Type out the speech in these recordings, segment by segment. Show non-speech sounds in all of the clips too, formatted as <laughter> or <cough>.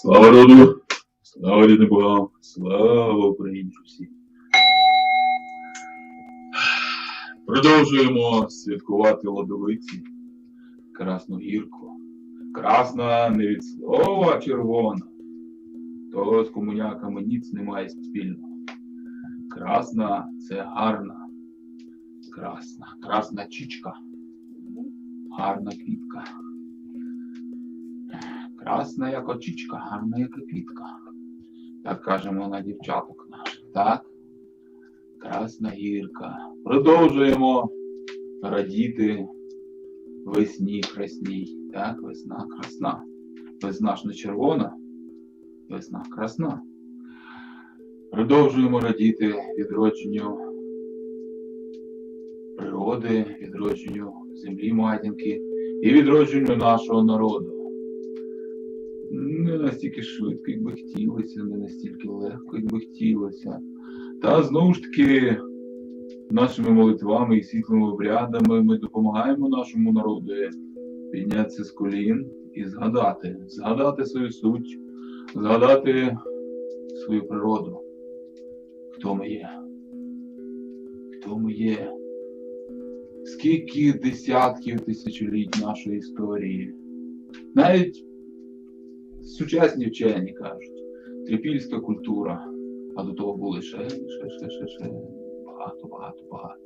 Слава роду, слава рідним богам, слава Україні Русі. Продовжуємо святкувати лодовиці. Красну гірку. Красна не від слова червона. То з комуняками ніц немає спільного. Красна це гарна. Красна. Красна чічка. Гарна квітка. Красна як очічка, гарна як квітка. Так кажемо на дівчаток наших, так? Красна гірка. Продовжуємо радіти весні красній. Так, весна красна. Весна ж не червона, весна красна. Продовжуємо радіти відродженню природи, відродженню землі матінки і відродженню нашого народу. Не настільки швидко, як би хотілося, не настільки легко, як би хотілося. Та знову ж таки, нашими молитвами і світлими обрядами ми допомагаємо нашому народу піднятися з колін і згадати, згадати свою суть, згадати свою природу. Хто ми є? Хто ми є? Скільки десятків тисячоліть нашої історії? Навіть сучасні вчені кажуть, трипільська культура, а до того були ще, ще, ще, ще, ще багато, багато, багато.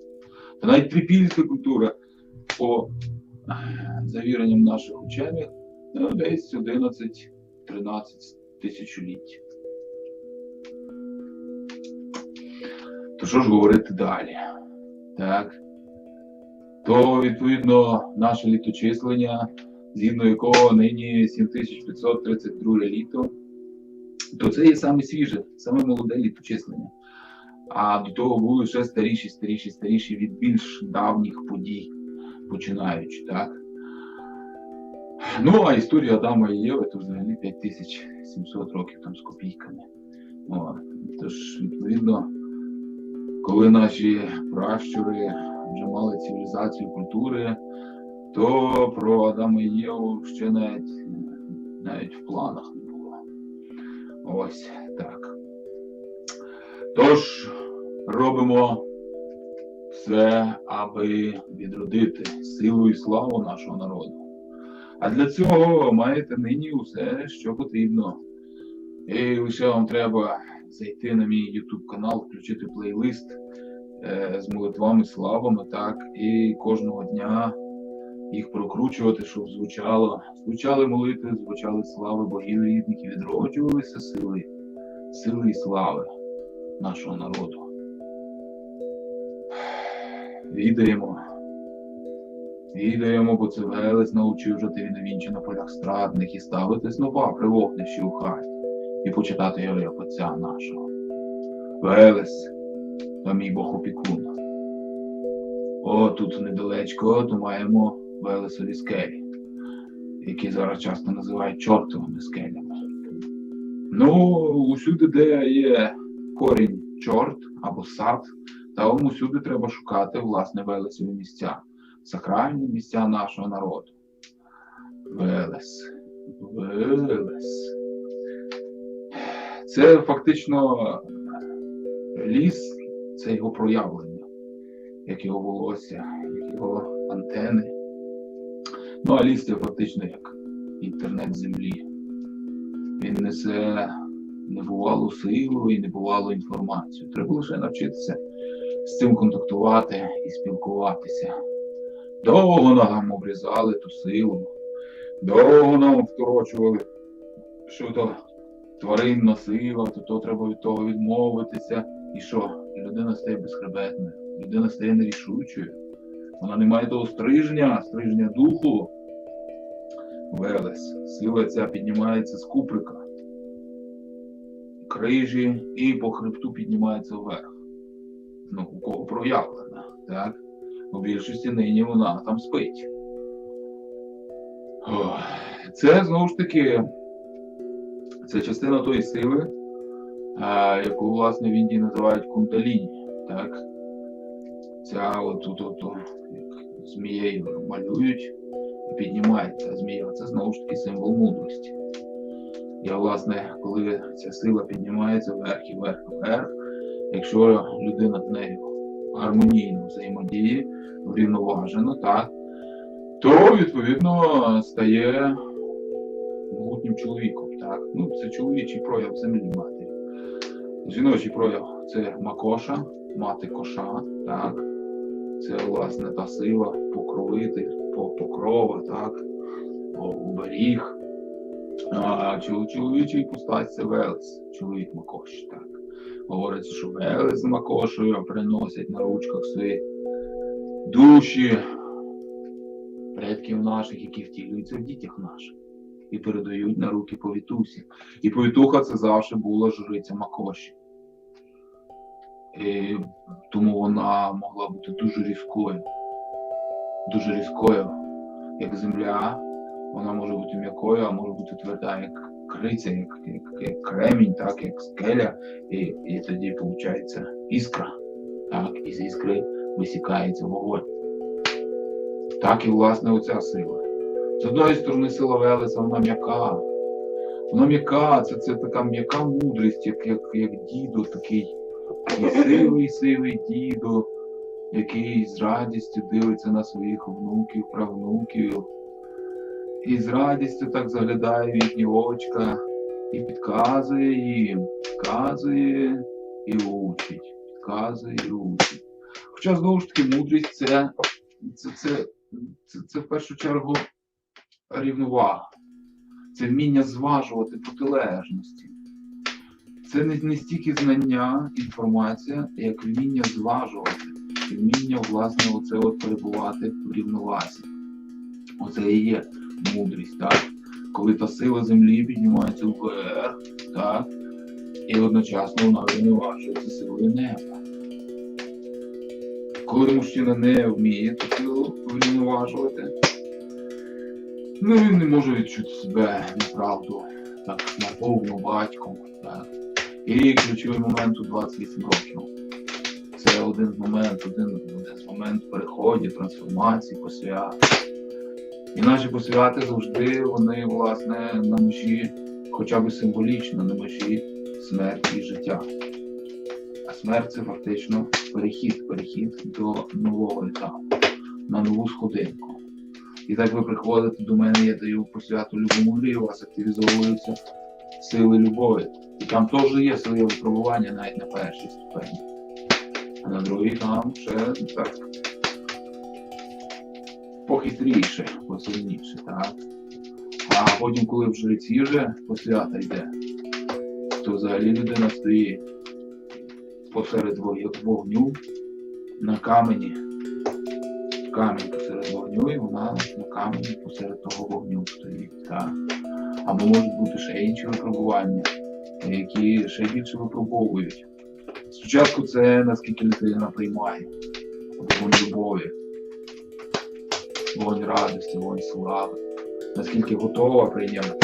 Та навіть трипільська культура, по е, завіренням наших учених, ну, десь 11-13 тисячоліть. То що ж говорити далі? Так. То, відповідно, наше літочислення згідно якого нині 7532 літо, то це є саме свіже, саме молоде літочислення. А до того були ще старіші, старіші, старіші від більш давніх подій, починаючи, так? Ну, а історія Адама і Єви то взагалі 5700 років там з копійками. О, тож, відповідно, коли наші пращури вже мали цивілізацію культури, то про Адама і Єву ще навіть, навіть в планах не було. Ось так. Тож робимо все, аби відродити силу і славу нашого народу. А для цього маєте нині усе, що потрібно. І лише вам треба зайти на мій YouTube канал, включити плейлист е, з молитвами, славами, так, і кожного дня їх прокручувати, щоб звучало. Звучали молитви, звучали слави богів рідних і відроджувалися сили, сили і слави нашого народу. Відаємо. Відаємо, бо це Велес навчив жити від на полях страдних і ставити снопа при вогнищі у хаті і почитати його як отця нашого. Велес, то мій Бог опікун. О, тут недалечко, то маємо Велесові скелі, які зараз часто називають чортовими скелями. Ну, усюди, де є корінь чорт або сад, там усюди треба шукати власне Велесові місця, сакральні місця нашого народу. Велес. Велес. Це фактично ліс, це його проявлення, як його волосся, як його антени. Ну, а ліс фактично як інтернет землі. Він несе небувалу силу і небувалу інформацію. Треба лише навчитися з цим контактувати і спілкуватися. Довго нам обрізали ту силу, довго нам второчували, що то тваринна сила, то то треба від того відмовитися. І що? Людина стає безхребетною, людина стає нерішучою. Вона не має того стрижня, стрижня духу. Велес. Сила ця піднімається з куприка, крижі і по хребту піднімається вверх. Ну, у кого проявлена, так? У більшості нині вона там спить. Це знову ж таки це частина тої сили, яку, власне, в Індії називають кундаліні. так? Ця от, от, як змією малюють і піднімається. Змія це знову ж таки символ мудрості. І, власне, коли ця сила піднімається вверх і вверх вверх, якщо людина з нею гармонійно взаємодіє, врівноважено, так, то відповідно стає могутнім чоловіком. Так? Ну, це чоловічий прояв землі матері. Жіночий прояв це макоша, мати коша, так. Це власне та сила, покровитель, по- покрова, так, оберіг. А чол- чоловічий постать це Велес, чоловік Макош, так. Говориться, що Велес з Макошею приносять на ручках свої душі предків наших, які втілюються в дітях наших, і передають на руки повітусі. І повітуха це завжди була жриця Макоші. Тому вона могла бути дуже різкою. Дуже різкою, як земля, вона може бути м'якою, а може бути тверда, як криця, як, як, як кремінь, так, як скеля, і, і тоді виходить іскра. Так, і з іскри висікається вогонь. Так і власне оця сила. З одної сторони, сила Велеса, вона м'яка. Вона м'яка, це, це така м'яка мудрість, як, як, як дідо такий, такий сивий, сивий дідо, який з радістю дивиться на своїх внуків, правнуків. І з радістю так заглядає в їхні очка і підказує їм, підказує і учить, підказує і учить. Хоча знову ж таки мудрість це, це, це, це, це в першу чергу рівновага. Це вміння зважувати протилежності. Це не, не стільки знання, інформація, як вміння зважувати, вміння, власне, оце от перебувати в рівновазі. Оце і є мудрість, так? Коли та сила землі піднімається вверх, так? І одночасно вона врівноважується силою неба. Коли мужчина не вміє ту силу врівноважувати, ну він не може відчути себе неправду, так, наповну батьком. Так. І ключовий момент у 28 років. Це один з моментів, один, один з моментів переходу, трансформації, посвят. І наші посвяти завжди вони, власне, на межі, хоча б символічно, на межі смерті і життя. А смерть це фактично перехід, перехід до нового етапу, на нову сходинку. І так ви приходите до мене, я даю посвяту любому у вас активізовуються сили любові. І там теж є своє випробування навіть на першій ступені. А на другій там ще так похитріше, посильніше, так? А потім, коли в жреці вже посвята йде, то взагалі людина стоїть посеред вогню на камені. Камінь посеред вогню, і вона на камені посеред того вогню стоїть. Так? Або можуть бути ще інші випробування, які ще більше випробовують. Спочатку це наскільки людина приймає вогонь любові, вогонь радості, вогонь слави, наскільки готова прийняти,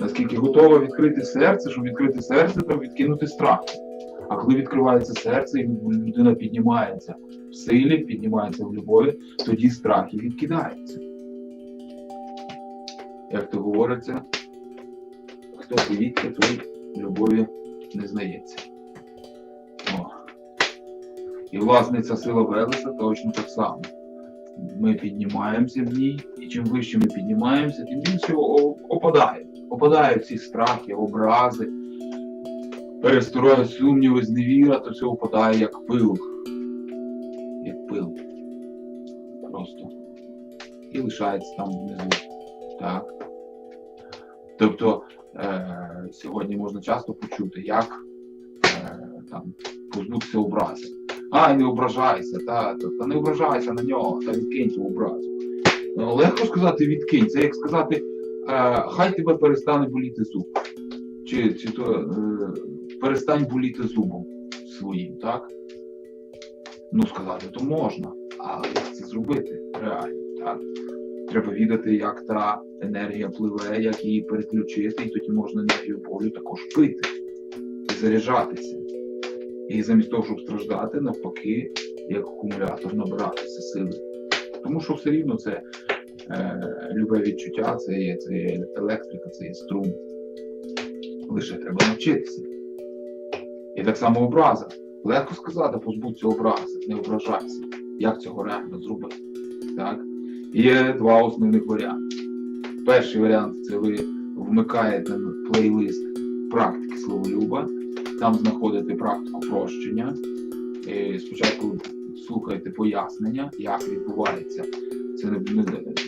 наскільки готова відкрити серце, щоб відкрити серце, треба відкинути страх. А коли відкривається серце, і людина піднімається в силі, піднімається в любові, тоді страх і відкидається. Як то говориться, хто боїться, той любові не знається. О. І власне ця сила Велеса точно так само. Ми піднімаємося в ній, і чим вище ми піднімаємося, тим більше о- опадають. Ці страхи, образи, перестороги, сумніви, зневіра, то все опадає як пил. Як пил. Просто. І лишається там внизу. Так. Тобто е, сьогодні можна часто почути, як е, там позбутися образи. Ай, не ображайся, та, та, та не ображайся на нього, та відкинь цю образу. Легко сказати відкинь, це як сказати, е, хай тебе перестане боліти зуб. Чи, чи то е, перестань боліти зубом своїм, так? Ну, сказати то можна, але як це зробити реально, так? Треба відати, як та енергія пливе, як її переключити, і тоді можна енергію болю також пити і заряджатися. І замість того, щоб страждати, навпаки, як акумулятор набиратися сили. Тому що все рівно це е, любе відчуття, це є, це є електрика, це є струм. лише треба навчитися. І так само образа. Легко сказати, позбудься образи, не ображайся. Як цього реально зробити? Так? Є два основних варіанти. Перший варіант це ви вмикаєте на плейлист практики словолюба, там знаходите практику прощення. І спочатку слухаєте пояснення, як відбувається. Це не, не,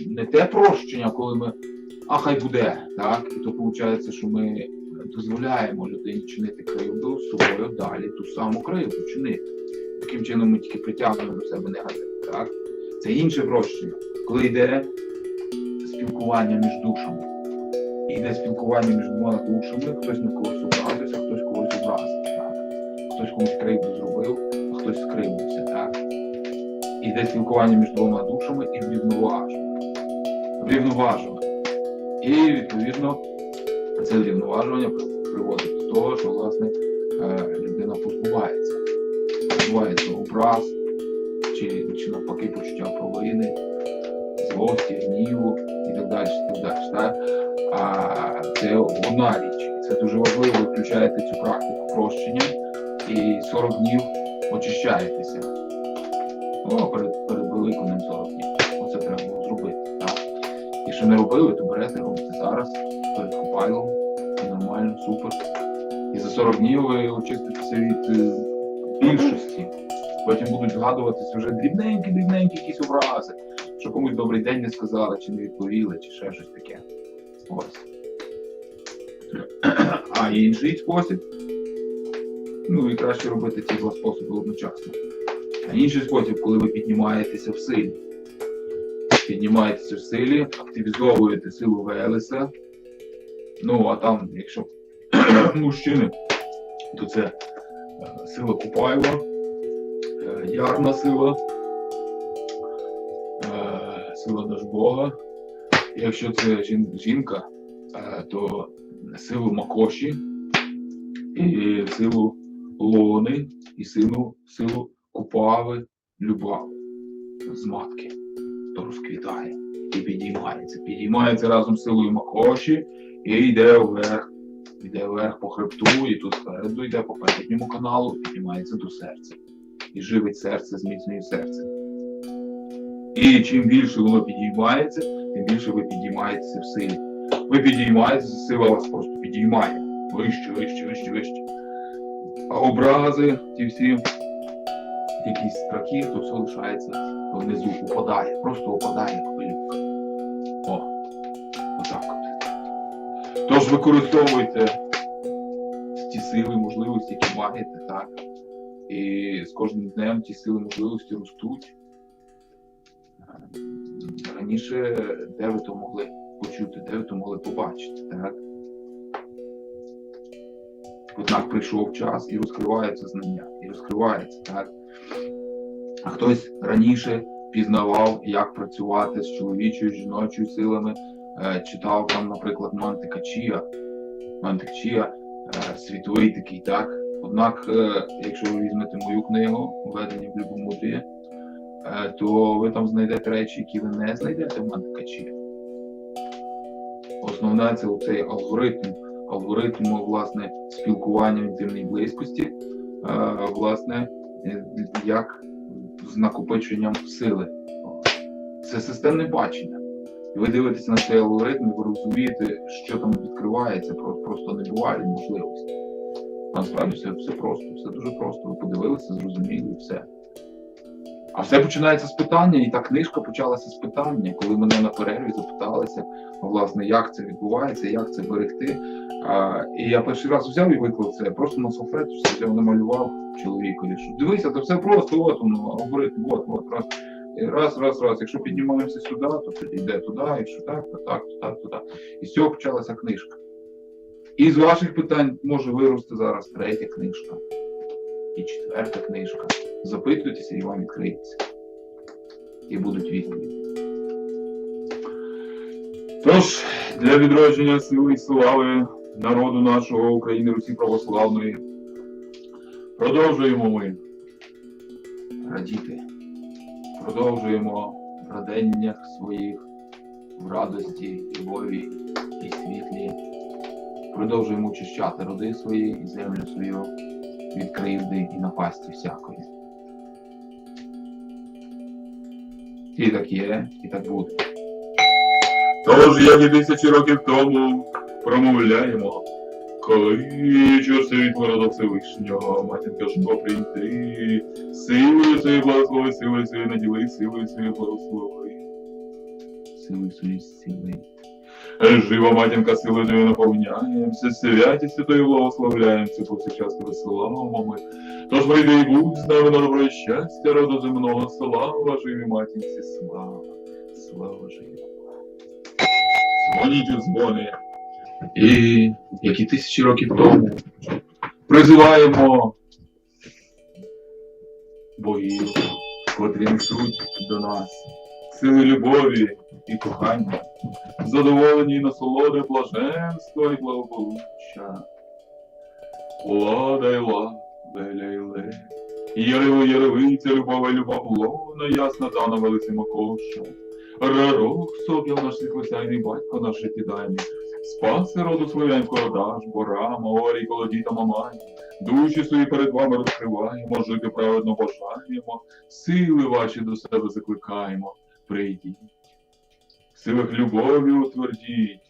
не те прощення, коли ми а хай буде, так? І то виходить, що ми дозволяємо людині чинити кривду собою далі ту саму кривду чинити. Таким чином ми тільки притягуємо до себе негатив. Так? Це інше прощення, коли йде спілкування між душами. І йде спілкування між двома душами, хтось на когось образився, хтось когось образив. Хтось комусь кривду зробив, а хтось скривдився. Так? І йде спілкування між двома душами і. Врівноваження. І відповідно це врівноважування приводить до того, що власне е, людина позбувається. Позбувається образ, чи, чи навпаки почуття провини, злості, гніву і так далі. Так далі так? А це одна річ. Це дуже важливо, ви включаєте цю практику прощення і 40 днів очищаєтеся. О, перед, перед Великоднем 40 днів. Оце треба було зробити. Так? Якщо не робили, то берете, робите зараз перед купайлом. І нормально, супер. І за 40 днів ви очиститеся від е, більшості. Потім будуть згадуватися вже дрібненькі-дрібненькі якісь образи, що комусь добрий день не сказали, чи не відповіли, чи ще щось таке. Ось. А інший спосіб. Ну і краще робити ці два способи одночасно. А інший спосіб, коли ви піднімаєтеся в силі. Піднімаєтеся в силі, активізовуєте силу Велеса. Ну, а там, якщо <clears throat> мужчини, то це е, сила Купаєва, ярна сила, е, сила Дажбога. Якщо це жінка, е, то силу Макоші, і силу Лони, і силу, силу Купави, Любави з матки, то розквітає і підіймається. Підіймається разом з силою Макоші і йде вверх. Йде вверх по хребту, і тут спереду йде по передньому каналу, піднімається до серця. І живить серце, зміцнює серце. І чим більше воно підіймається, тим більше ви підіймаєтеся в силі. Ви підіймаєтеся, сила вас просто підіймає. Вище, вище, вище, вище. А образи, ті всі якісь страхи, то все лишається внизу, упадає, просто упадає хвилюка. О, отак от. Тож використовуйте ті сили, можливості, які маєте, так. І з кожним днем ті сили, можливості ростуть. Раніше, де ви то могли почути, де ви то могли побачити, так? Однак прийшов час і розкриваються знання, і розкривається, так? А хтось раніше пізнавав, як працювати з чоловічою, жіночою силами, е, читав там, наприклад, Мантика Чія, Мантик е, світовий такий, так. Однак, е, якщо ви візьмете мою книгу Введення в любомудрі, е, то ви там знайдете речі, які ви не знайдете в Мантика Чія. Основне це оцей алгоритм, алгоритм власне спілкування в інтимній близькості, е, власне, як з накопиченням сили. Це системне бачення. І ви дивитеся на цей алгоритм, і ви розумієте, що там відкривається, просто не буває можливості. Насправді все, все просто, все дуже просто. Ви подивилися, зрозуміли все. А все починається з питання, і та книжка почалася з питання, коли мене на перерві запиталися, власне, як це відбувається, як це берегти. А, і я перший раз взяв і виклав це, просто на салфету взяв, намалював чоловікові, що дивися, це все просто, от воно, алгоритм, от, от, раз. Раз, раз, раз. Якщо піднімаємося сюди, то тоді йде туди, якщо так, то так, то так, то так. І з цього почалася книжка. І з ваших питань може вирости зараз третя книжка і четверта книжка. Запитуйтеся і вам відкриється. І будуть відповіді. Тож, для відродження сили і слави народу нашого України Русі Православної продовжуємо ми радіти. Продовжуємо в раденнях своїх в радості, любові і світлі продовжуємо очищати роди свої і землю свою від кривди і напасті всякої. І так є, і так буде. Тож, як і тисячі років тому промовляємо, коли часи від ворота Всевишнього, матінка ж прийти, силою своєю благослови, силою своєю наділи, силою своєю благослови, силою своєю зціли. Жива матінка силою наповняємося, святістю твою благословляємося, повсякчас тебе славимо ми. Тож прийди і будь з нами на добро і щастя, роду земного, слава живі матінці, слава, слава живі. Дзвоніть у дзвони. І як і тисячі років тому призиваємо богів, котрі несуть до нас сили любові і кохання, задоволені і насолоди, блаженства і благополуччя. Лада й ла, леля Ярево Яревиця, любова й любов лона, ясна дана велиця коша. Рарох, сокіл наш світлосяйний батько наш життєдайний, спаси роду слов'янського даш, борама, орій, колоді та мамані. Душі свої перед вами розкриваємо, жити праведно бажаємо, сили ваші до себе закликаємо, прийдіть. Силах любові утвердіть,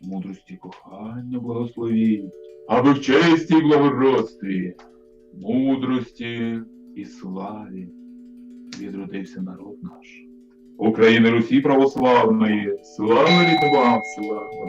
мудрості кохання благословіть, аби в честі й благородстві, мудрості і славі відродився народ наш. України Русі православної, слава рідним слава!